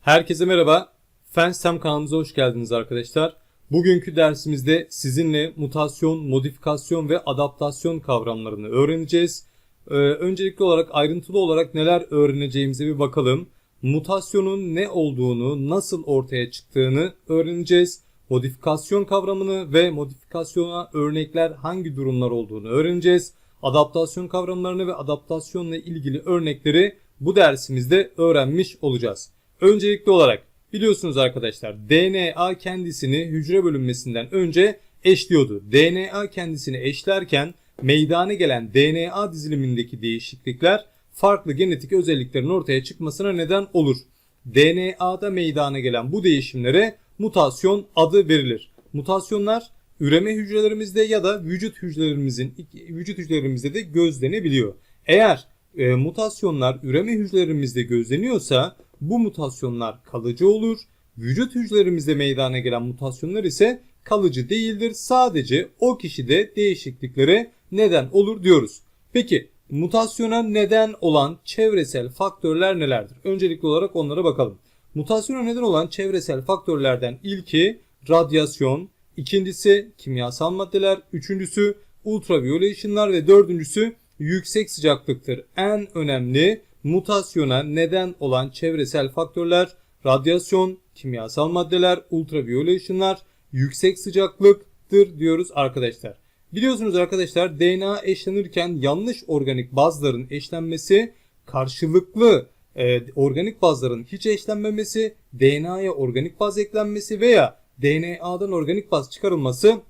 Herkese merhaba. Fenstem kanalımıza hoş geldiniz arkadaşlar. Bugünkü dersimizde sizinle mutasyon, modifikasyon ve adaptasyon kavramlarını öğreneceğiz. Ee, öncelikli olarak ayrıntılı olarak neler öğreneceğimize bir bakalım. Mutasyonun ne olduğunu, nasıl ortaya çıktığını öğreneceğiz. Modifikasyon kavramını ve modifikasyona örnekler hangi durumlar olduğunu öğreneceğiz. Adaptasyon kavramlarını ve adaptasyonla ilgili örnekleri bu dersimizde öğrenmiş olacağız. Öncelikli olarak biliyorsunuz arkadaşlar DNA kendisini hücre bölünmesinden önce eşliyordu. DNA kendisini eşlerken meydana gelen DNA dizilimindeki değişiklikler farklı genetik özelliklerin ortaya çıkmasına neden olur. DNA'da meydana gelen bu değişimlere mutasyon adı verilir. Mutasyonlar üreme hücrelerimizde ya da vücut hücrelerimizin vücut hücrelerimizde de gözlenebiliyor. Eğer e, mutasyonlar üreme hücrelerimizde gözleniyorsa bu mutasyonlar kalıcı olur. Vücut hücrelerimizde meydana gelen mutasyonlar ise kalıcı değildir. Sadece o kişide değişikliklere neden olur diyoruz. Peki mutasyona neden olan çevresel faktörler nelerdir? Öncelikli olarak onlara bakalım. Mutasyona neden olan çevresel faktörlerden ilki radyasyon, ikincisi kimyasal maddeler, üçüncüsü ultraviyole ışınlar ve dördüncüsü yüksek sıcaklıktır. En önemli mutasyona neden olan çevresel faktörler radyasyon, kimyasal maddeler, ultraviyole ışınlar, yüksek sıcaklıktır diyoruz arkadaşlar. Biliyorsunuz arkadaşlar DNA eşlenirken yanlış organik bazların eşlenmesi karşılıklı e, organik bazların hiç eşlenmemesi, DNA'ya organik baz eklenmesi veya DNA'dan organik baz çıkarılması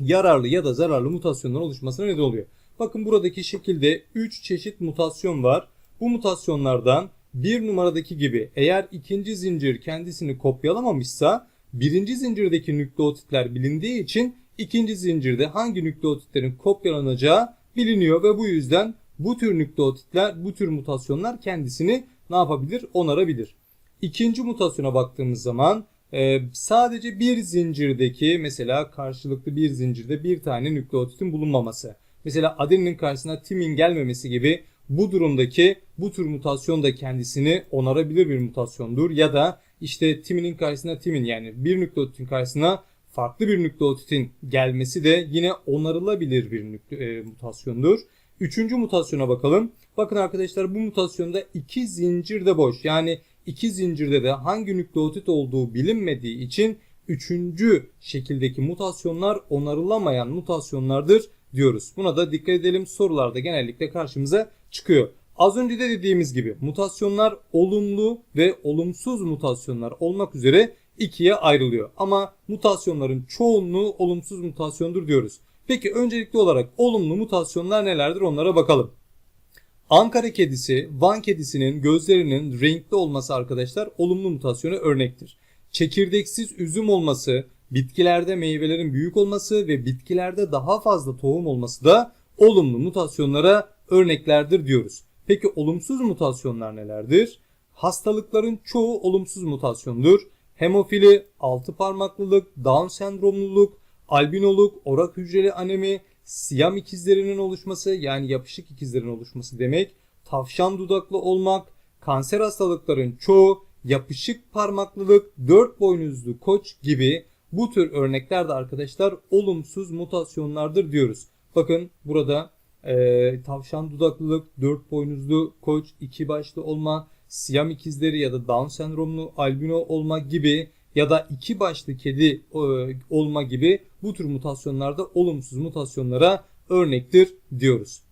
yararlı ya da zararlı mutasyonların oluşmasına neden oluyor. Bakın buradaki şekilde 3 çeşit mutasyon var. Bu mutasyonlardan bir numaradaki gibi eğer ikinci zincir kendisini kopyalamamışsa birinci zincirdeki nükleotitler bilindiği için ikinci zincirde hangi nükleotitlerin kopyalanacağı biliniyor ve bu yüzden bu tür nükleotitler, bu tür mutasyonlar kendisini ne yapabilir? Onarabilir. İkinci mutasyona baktığımız zaman e, sadece bir zincirdeki mesela karşılıklı bir zincirde bir tane nükleotitin bulunmaması. Mesela adeninin karşısına timin gelmemesi gibi bu durumdaki bu tür mutasyon da kendisini onarabilir bir mutasyondur. Ya da işte timinin karşısına timin yani bir nükleotitin karşısına farklı bir nükleotitin gelmesi de yine onarılabilir bir e, mutasyondur. Üçüncü mutasyona bakalım. Bakın arkadaşlar bu mutasyonda iki zincir de boş. Yani iki zincirde de hangi nükleotit olduğu bilinmediği için üçüncü şekildeki mutasyonlar onarılamayan mutasyonlardır diyoruz. Buna da dikkat edelim. Sorularda genellikle karşımıza çıkıyor. Az önce de dediğimiz gibi mutasyonlar olumlu ve olumsuz mutasyonlar olmak üzere ikiye ayrılıyor. Ama mutasyonların çoğunluğu olumsuz mutasyondur diyoruz. Peki öncelikli olarak olumlu mutasyonlar nelerdir onlara bakalım. Ankara kedisi, Van kedisinin gözlerinin renkli olması arkadaşlar olumlu mutasyona örnektir. Çekirdeksiz üzüm olması, bitkilerde meyvelerin büyük olması ve bitkilerde daha fazla tohum olması da olumlu mutasyonlara örneklerdir diyoruz. Peki olumsuz mutasyonlar nelerdir? Hastalıkların çoğu olumsuz mutasyondur. Hemofili, altı parmaklılık, Down sendromluluk, albinoluk, orak hücreli anemi, siyam ikizlerinin oluşması yani yapışık ikizlerin oluşması demek, tavşan dudaklı olmak, kanser hastalıkların çoğu, yapışık parmaklılık, dört boynuzlu koç gibi bu tür örnekler de arkadaşlar olumsuz mutasyonlardır diyoruz. Bakın burada e, tavşan dudaklılık, dört boynuzlu koç, iki başlı olma, siyam ikizleri ya da Down sendromlu albino olma gibi ya da iki başlı kedi e, olma gibi bu tür mutasyonlarda olumsuz mutasyonlara örnektir diyoruz.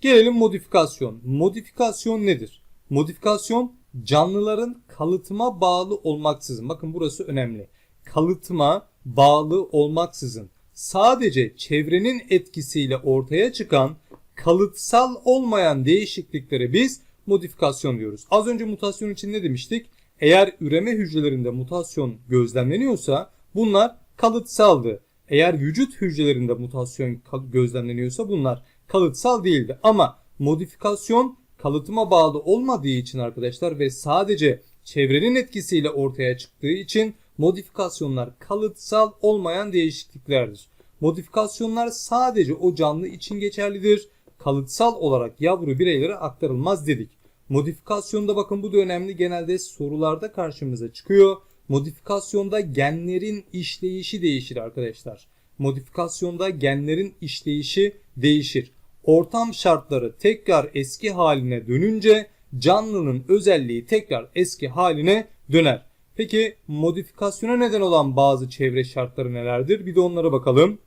Gelelim modifikasyon. Modifikasyon nedir? Modifikasyon canlıların kalıtıma bağlı olmaksızın. Bakın burası önemli. Kalıtıma bağlı olmaksızın sadece çevrenin etkisiyle ortaya çıkan kalıtsal olmayan değişikliklere biz modifikasyon diyoruz. Az önce mutasyon için ne demiştik? Eğer üreme hücrelerinde mutasyon gözlemleniyorsa bunlar kalıtsaldı. Eğer vücut hücrelerinde mutasyon gözlemleniyorsa bunlar kalıtsal değildi. Ama modifikasyon kalıtıma bağlı olmadığı için arkadaşlar ve sadece çevrenin etkisiyle ortaya çıktığı için modifikasyonlar kalıtsal olmayan değişikliklerdir. Modifikasyonlar sadece o canlı için geçerlidir. Kalıtsal olarak yavru bireylere aktarılmaz dedik. Modifikasyonda bakın bu da önemli. Genelde sorularda karşımıza çıkıyor. Modifikasyonda genlerin işleyişi değişir arkadaşlar. Modifikasyonda genlerin işleyişi değişir. Ortam şartları tekrar eski haline dönünce canlının özelliği tekrar eski haline döner. Peki modifikasyona neden olan bazı çevre şartları nelerdir? Bir de onlara bakalım.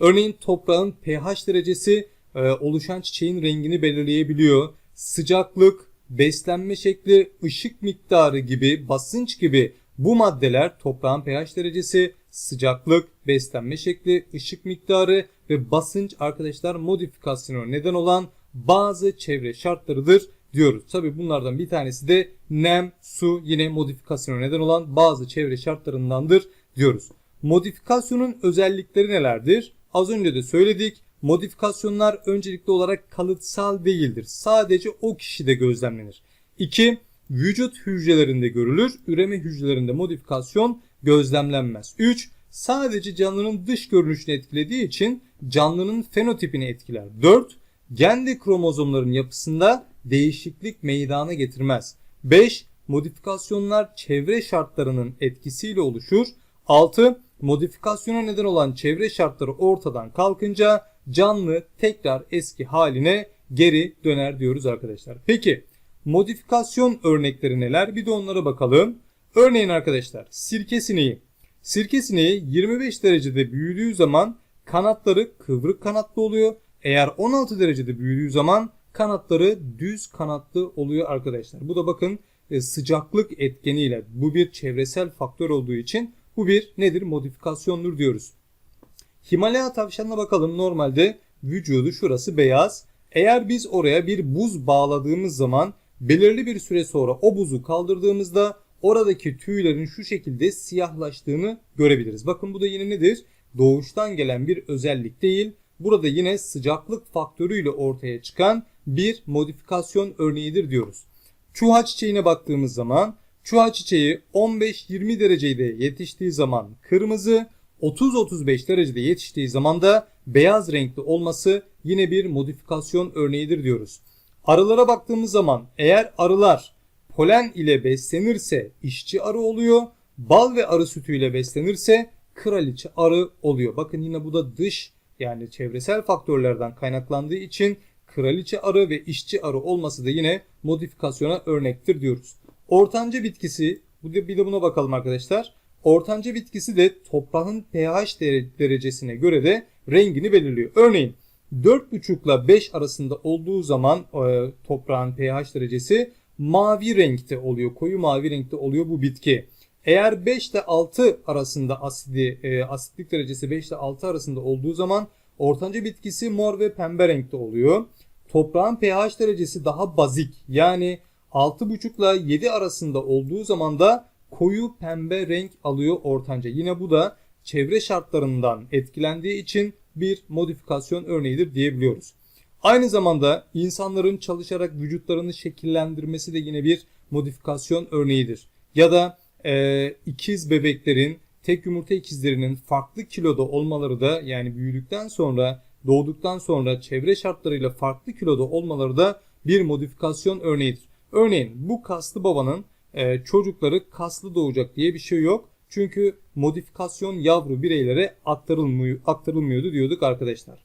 Örneğin toprağın pH derecesi e, oluşan çiçeğin rengini belirleyebiliyor. Sıcaklık, beslenme şekli, ışık miktarı gibi, basınç gibi bu maddeler toprağın pH derecesi, sıcaklık, beslenme şekli, ışık miktarı ve basınç arkadaşlar modifikasyona neden olan bazı çevre şartlarıdır diyoruz. Tabi bunlardan bir tanesi de nem, su yine modifikasyona neden olan bazı çevre şartlarındandır diyoruz. Modifikasyonun özellikleri nelerdir? Az önce de söyledik. Modifikasyonlar öncelikli olarak kalıtsal değildir. Sadece o kişide gözlemlenir. 2. Vücut hücrelerinde görülür. Üreme hücrelerinde modifikasyon gözlemlenmez. 3. Sadece canlının dış görünüşünü etkilediği için canlının fenotipini etkiler. 4. Gen kromozomların yapısında değişiklik meydana getirmez. 5. Modifikasyonlar çevre şartlarının etkisiyle oluşur. 6. Modifikasyona neden olan çevre şartları ortadan kalkınca canlı tekrar eski haline geri döner diyoruz arkadaşlar. Peki modifikasyon örnekleri neler? Bir de onlara bakalım. Örneğin arkadaşlar sirke sineği. Sirke sineği 25 derecede büyüdüğü zaman kanatları kıvrık kanatlı oluyor. Eğer 16 derecede büyüdüğü zaman kanatları düz kanatlı oluyor arkadaşlar. Bu da bakın e, sıcaklık etkeniyle bu bir çevresel faktör olduğu için bu bir nedir? Modifikasyondur diyoruz. Himalaya tavşanına bakalım. Normalde vücudu şurası beyaz. Eğer biz oraya bir buz bağladığımız zaman belirli bir süre sonra o buzu kaldırdığımızda oradaki tüylerin şu şekilde siyahlaştığını görebiliriz. Bakın bu da yine nedir? Doğuştan gelen bir özellik değil. Burada yine sıcaklık faktörüyle ortaya çıkan bir modifikasyon örneğidir diyoruz. Çuha çiçeğine baktığımız zaman çuha çiçeği 15-20 derecede yetiştiği zaman kırmızı, 30-35 derecede yetiştiği zaman da beyaz renkli olması yine bir modifikasyon örneğidir diyoruz. Arılara baktığımız zaman eğer arılar polen ile beslenirse işçi arı oluyor, bal ve arı sütü ile beslenirse kraliçe arı oluyor. Bakın yine bu da dış yani çevresel faktörlerden kaynaklandığı için kraliçe arı ve işçi arı olması da yine modifikasyona örnektir diyoruz. Ortanca bitkisi, bir de buna bakalım arkadaşlar. Ortanca bitkisi de toprağın pH derecesine göre de rengini belirliyor. Örneğin 4,5 ile 5 arasında olduğu zaman e, toprağın pH derecesi mavi renkte oluyor. Koyu mavi renkte oluyor bu bitki. Eğer 5 ile 6 arasında asidi, e, asitlik derecesi 5 ile 6 arasında olduğu zaman ortanca bitkisi mor ve pembe renkte oluyor. Toprağın pH derecesi daha bazik yani 6,5 ile 7 arasında olduğu zaman da koyu pembe renk alıyor ortanca. Yine bu da çevre şartlarından etkilendiği için bir modifikasyon örneğidir diyebiliyoruz. Aynı zamanda insanların çalışarak vücutlarını şekillendirmesi de yine bir modifikasyon örneğidir. Ya da e, ikiz bebeklerin tek yumurta ikizlerinin farklı kiloda olmaları da yani büyüdükten sonra doğduktan sonra çevre şartlarıyla farklı kiloda olmaları da bir modifikasyon örneğidir. Örneğin bu kaslı babanın e, çocukları kaslı doğacak diye bir şey yok. Çünkü modifikasyon yavru bireylere aktarılmıyor, aktarılmıyordu diyorduk arkadaşlar.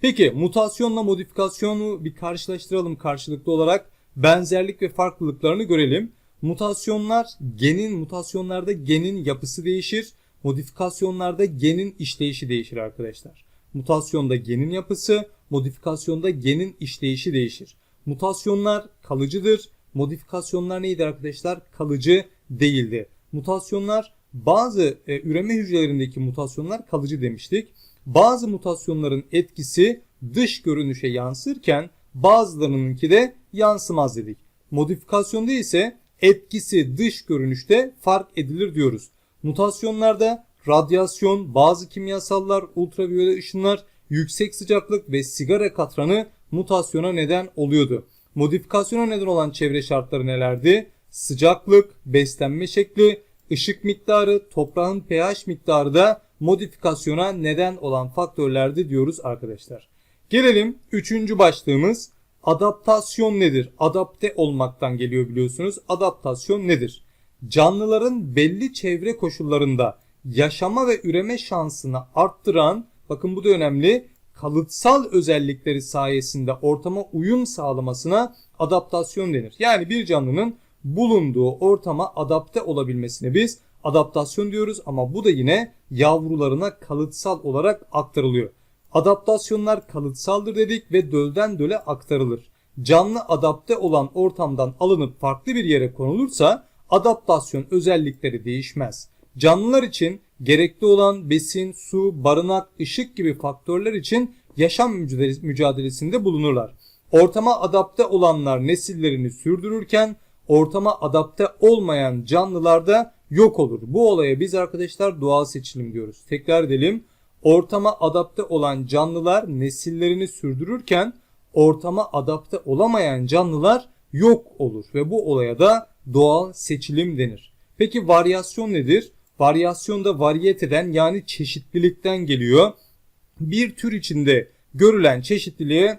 Peki mutasyonla modifikasyonu bir karşılaştıralım karşılıklı olarak. Benzerlik ve farklılıklarını görelim. Mutasyonlar genin mutasyonlarda genin yapısı değişir. Modifikasyonlarda genin işleyişi değişir arkadaşlar. Mutasyonda genin yapısı, modifikasyonda genin işleyişi değişir. Mutasyonlar kalıcıdır. Modifikasyonlar neydi arkadaşlar? Kalıcı değildi. Mutasyonlar bazı e, üreme hücrelerindeki mutasyonlar kalıcı demiştik. Bazı mutasyonların etkisi dış görünüşe yansırken bazılarınınki de yansımaz dedik. Modifikasyonda ise etkisi dış görünüşte fark edilir diyoruz. Mutasyonlarda radyasyon, bazı kimyasallar, ultraviyole ışınlar, yüksek sıcaklık ve sigara katranı mutasyona neden oluyordu. Modifikasyona neden olan çevre şartları nelerdi? Sıcaklık, beslenme şekli, ışık miktarı, toprağın pH miktarı da modifikasyona neden olan faktörlerdi diyoruz arkadaşlar. Gelelim üçüncü başlığımız Adaptasyon nedir? Adapte olmaktan geliyor biliyorsunuz. Adaptasyon nedir? Canlıların belli çevre koşullarında yaşama ve üreme şansını arttıran, bakın bu da önemli, kalıtsal özellikleri sayesinde ortama uyum sağlamasına adaptasyon denir. Yani bir canlının bulunduğu ortama adapte olabilmesine biz adaptasyon diyoruz ama bu da yine yavrularına kalıtsal olarak aktarılıyor. Adaptasyonlar kalıtsaldır dedik ve dölden döle aktarılır. Canlı adapte olan ortamdan alınıp farklı bir yere konulursa adaptasyon özellikleri değişmez. Canlılar için gerekli olan besin, su, barınak, ışık gibi faktörler için yaşam mücadelesinde bulunurlar. Ortama adapte olanlar nesillerini sürdürürken ortama adapte olmayan canlılar da yok olur. Bu olaya biz arkadaşlar doğal seçilim diyoruz. Tekrar edelim. Ortama adapte olan canlılar nesillerini sürdürürken ortama adapte olamayan canlılar yok olur ve bu olaya da doğal seçilim denir. Peki varyasyon nedir? Varyasyon da variyeteden yani çeşitlilikten geliyor. Bir tür içinde görülen çeşitliliğe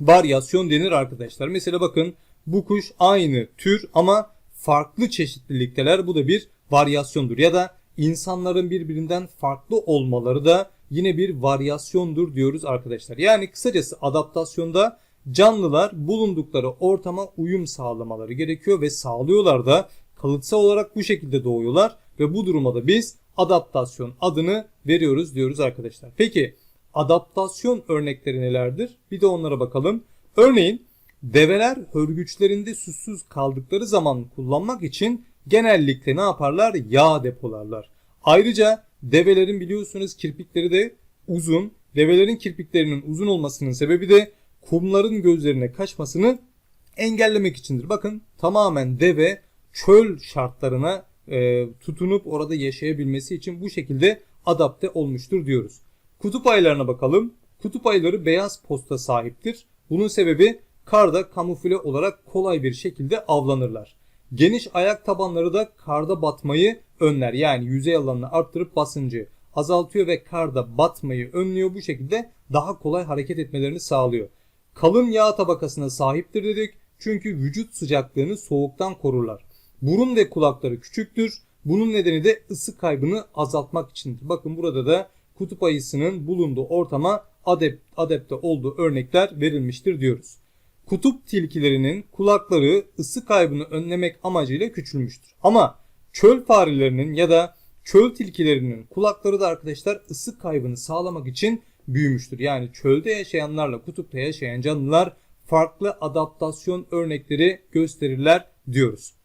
varyasyon denir arkadaşlar. Mesela bakın bu kuş aynı tür ama farklı çeşitlilikteler. Bu da bir varyasyondur. Ya da insanların birbirinden farklı olmaları da yine bir varyasyondur diyoruz arkadaşlar. Yani kısacası adaptasyonda canlılar bulundukları ortama uyum sağlamaları gerekiyor ve sağlıyorlar da kalıtsal olarak bu şekilde doğuyorlar ve bu duruma da biz adaptasyon adını veriyoruz diyoruz arkadaşlar. Peki adaptasyon örnekleri nelerdir? Bir de onlara bakalım. Örneğin develer hörgüçlerinde susuz kaldıkları zaman kullanmak için genellikle ne yaparlar? Yağ depolarlar. Ayrıca develerin biliyorsunuz kirpikleri de uzun. Develerin kirpiklerinin uzun olmasının sebebi de kumların gözlerine kaçmasını engellemek içindir. Bakın tamamen deve çöl şartlarına e, tutunup orada yaşayabilmesi için bu şekilde adapte olmuştur diyoruz. Kutup ayılarına bakalım. Kutup ayıları beyaz posta sahiptir. Bunun sebebi karda kamufle olarak kolay bir şekilde avlanırlar. Geniş ayak tabanları da karda batmayı önler. Yani yüzey alanını arttırıp basıncı azaltıyor ve karda batmayı önlüyor. Bu şekilde daha kolay hareket etmelerini sağlıyor. Kalın yağ tabakasına sahiptir dedik. Çünkü vücut sıcaklığını soğuktan korurlar. Burun ve kulakları küçüktür. Bunun nedeni de ısı kaybını azaltmak içindir. Bakın burada da kutup ayısının bulunduğu ortama adept, adepte olduğu örnekler verilmiştir diyoruz. Kutup tilkilerinin kulakları ısı kaybını önlemek amacıyla küçülmüştür. Ama çöl farelerinin ya da çöl tilkilerinin kulakları da arkadaşlar ısı kaybını sağlamak için büyümüştür. Yani çölde yaşayanlarla kutupta yaşayan canlılar farklı adaptasyon örnekleri gösterirler diyoruz.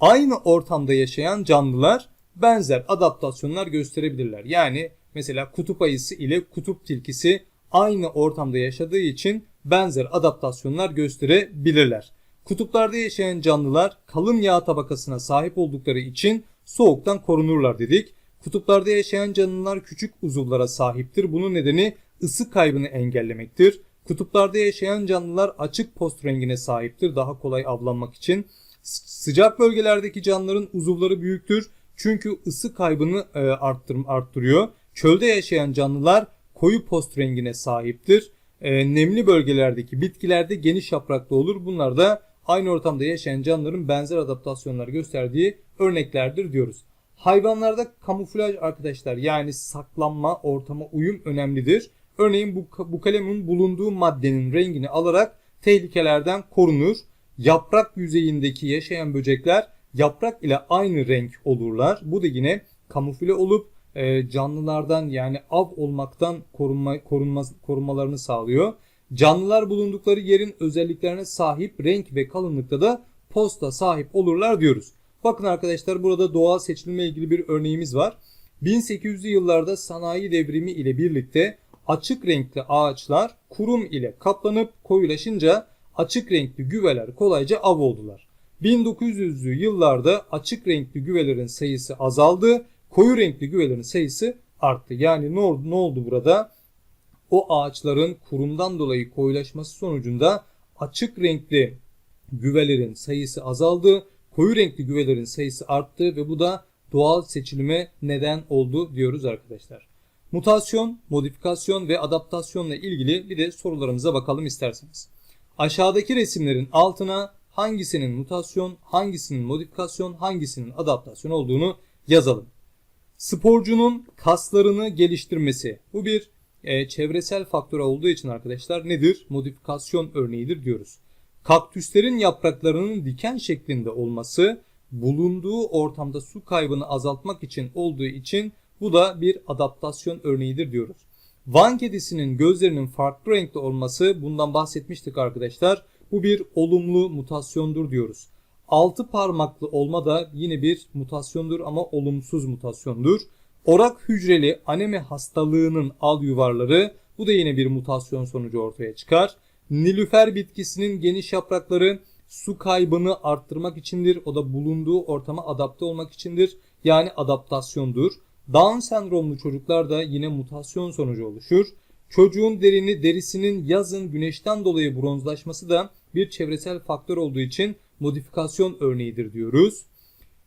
Aynı ortamda yaşayan canlılar benzer adaptasyonlar gösterebilirler. Yani mesela kutup ayısı ile kutup tilkisi aynı ortamda yaşadığı için benzer adaptasyonlar gösterebilirler. Kutuplarda yaşayan canlılar kalın yağ tabakasına sahip oldukları için soğuktan korunurlar dedik. Kutuplarda yaşayan canlılar küçük uzuvlara sahiptir. Bunun nedeni ısı kaybını engellemektir. Kutuplarda yaşayan canlılar açık post rengine sahiptir daha kolay avlanmak için. Sıcak bölgelerdeki canlıların uzuvları büyüktür. Çünkü ısı kaybını e, arttır, arttırıyor. Çölde yaşayan canlılar koyu post rengine sahiptir. E, nemli bölgelerdeki bitkilerde geniş yapraklı olur. Bunlar da aynı ortamda yaşayan canlıların benzer adaptasyonlar gösterdiği örneklerdir diyoruz. Hayvanlarda kamuflaj arkadaşlar yani saklanma, ortama uyum önemlidir. Örneğin bu, bu kalemin bulunduğu maddenin rengini alarak tehlikelerden korunur. Yaprak yüzeyindeki yaşayan böcekler yaprak ile aynı renk olurlar. Bu da yine kamufle olup e, canlılardan yani av olmaktan korunma, korunma, korunmalarını sağlıyor. Canlılar bulundukları yerin özelliklerine sahip renk ve kalınlıkta da posta sahip olurlar diyoruz. Bakın arkadaşlar burada doğal seçilme ilgili bir örneğimiz var. 1800'lü yıllarda sanayi devrimi ile birlikte açık renkli ağaçlar kurum ile kaplanıp koyulaşınca açık renkli güveler kolayca av oldular. 1900'lü yıllarda açık renkli güvelerin sayısı azaldı, koyu renkli güvelerin sayısı arttı. Yani ne oldu, ne oldu burada? O ağaçların kurumdan dolayı koyulaşması sonucunda açık renkli güvelerin sayısı azaldı, koyu renkli güvelerin sayısı arttı ve bu da doğal seçilime neden oldu diyoruz arkadaşlar. Mutasyon, modifikasyon ve adaptasyonla ilgili bir de sorularımıza bakalım isterseniz. Aşağıdaki resimlerin altına hangisinin mutasyon, hangisinin modifikasyon, hangisinin adaptasyon olduğunu yazalım. Sporcunun kaslarını geliştirmesi. Bu bir e, çevresel faktör olduğu için arkadaşlar nedir? Modifikasyon örneğidir diyoruz. Kaktüslerin yapraklarının diken şeklinde olması bulunduğu ortamda su kaybını azaltmak için olduğu için bu da bir adaptasyon örneğidir diyoruz. Van kedisinin gözlerinin farklı renkte olması bundan bahsetmiştik arkadaşlar. Bu bir olumlu mutasyondur diyoruz. Altı parmaklı olma da yine bir mutasyondur ama olumsuz mutasyondur. Orak hücreli anemi hastalığının al yuvarları bu da yine bir mutasyon sonucu ortaya çıkar. Nilüfer bitkisinin geniş yaprakları su kaybını arttırmak içindir. O da bulunduğu ortama adapte olmak içindir. Yani adaptasyondur. Down sendromlu çocuklar da yine mutasyon sonucu oluşur. Çocuğun derini derisinin yazın güneşten dolayı bronzlaşması da bir çevresel faktör olduğu için modifikasyon örneğidir diyoruz.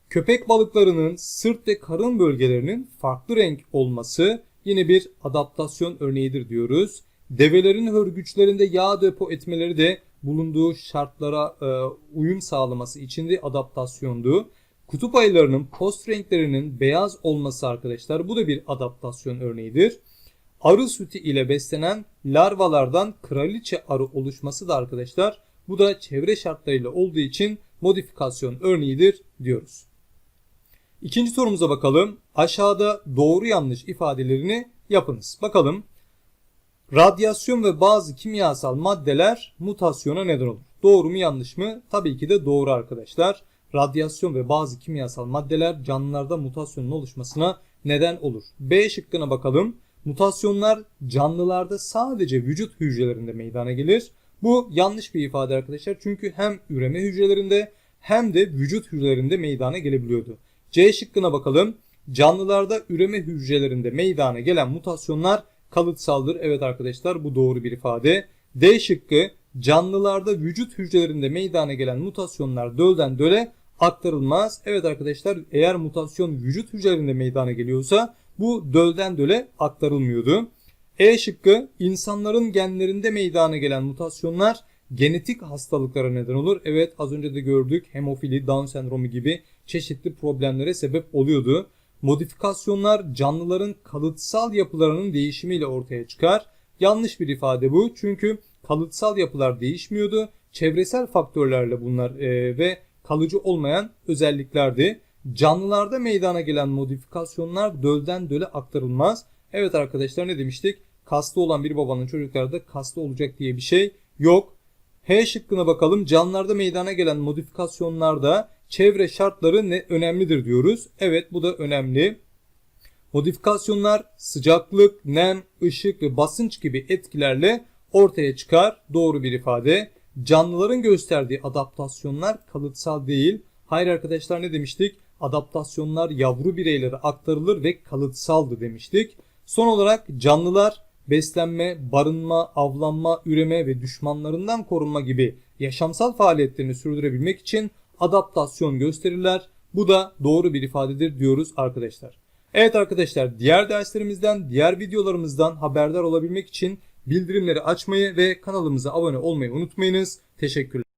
Köpek balıklarının sırt ve karın bölgelerinin farklı renk olması yine bir adaptasyon örneğidir diyoruz. Develerin hörgüçlerinde yağ depo etmeleri de bulunduğu şartlara e, uyum sağlaması için de adaptasyondu. Kutup ayılarının post renklerinin beyaz olması arkadaşlar bu da bir adaptasyon örneğidir. Arı sütü ile beslenen larvalardan kraliçe arı oluşması da arkadaşlar bu da çevre şartlarıyla olduğu için modifikasyon örneğidir diyoruz. İkinci sorumuza bakalım. Aşağıda doğru yanlış ifadelerini yapınız. Bakalım. Radyasyon ve bazı kimyasal maddeler mutasyona neden olur. Doğru mu yanlış mı? Tabii ki de doğru arkadaşlar. Radyasyon ve bazı kimyasal maddeler canlılarda mutasyonun oluşmasına neden olur. B şıkkına bakalım. Mutasyonlar canlılarda sadece vücut hücrelerinde meydana gelir. Bu yanlış bir ifade arkadaşlar. Çünkü hem üreme hücrelerinde hem de vücut hücrelerinde meydana gelebiliyordu. C şıkkına bakalım. Canlılarda üreme hücrelerinde meydana gelen mutasyonlar kalıtsaldır. Evet arkadaşlar bu doğru bir ifade. D şıkkı canlılarda vücut hücrelerinde meydana gelen mutasyonlar dölden döle aktarılmaz. Evet arkadaşlar eğer mutasyon vücut hücrelerinde meydana geliyorsa bu dölden döle aktarılmıyordu. E şıkkı insanların genlerinde meydana gelen mutasyonlar genetik hastalıklara neden olur. Evet az önce de gördük hemofili, Down sendromu gibi çeşitli problemlere sebep oluyordu. Modifikasyonlar canlıların kalıtsal yapılarının değişimiyle ortaya çıkar. Yanlış bir ifade bu. Çünkü kalıtsal yapılar değişmiyordu. Çevresel faktörlerle bunlar e, ve kalıcı olmayan özelliklerdi. Canlılarda meydana gelen modifikasyonlar dölden döle aktarılmaz. Evet arkadaşlar ne demiştik? Kaslı olan bir babanın çocuklarda kaslı olacak diye bir şey yok. H şıkkına bakalım. Canlılarda meydana gelen modifikasyonlarda çevre şartları ne önemlidir diyoruz. Evet bu da önemli. Modifikasyonlar sıcaklık, nem, ışık ve basınç gibi etkilerle ortaya çıkar. Doğru bir ifade. Canlıların gösterdiği adaptasyonlar kalıtsal değil. Hayır arkadaşlar ne demiştik? Adaptasyonlar yavru bireylere aktarılır ve kalıtsaldı demiştik. Son olarak canlılar beslenme, barınma, avlanma, üreme ve düşmanlarından korunma gibi yaşamsal faaliyetlerini sürdürebilmek için adaptasyon gösterirler. Bu da doğru bir ifadedir diyoruz arkadaşlar. Evet arkadaşlar diğer derslerimizden, diğer videolarımızdan haberdar olabilmek için bildirimleri açmayı ve kanalımıza abone olmayı unutmayınız. Teşekkürler.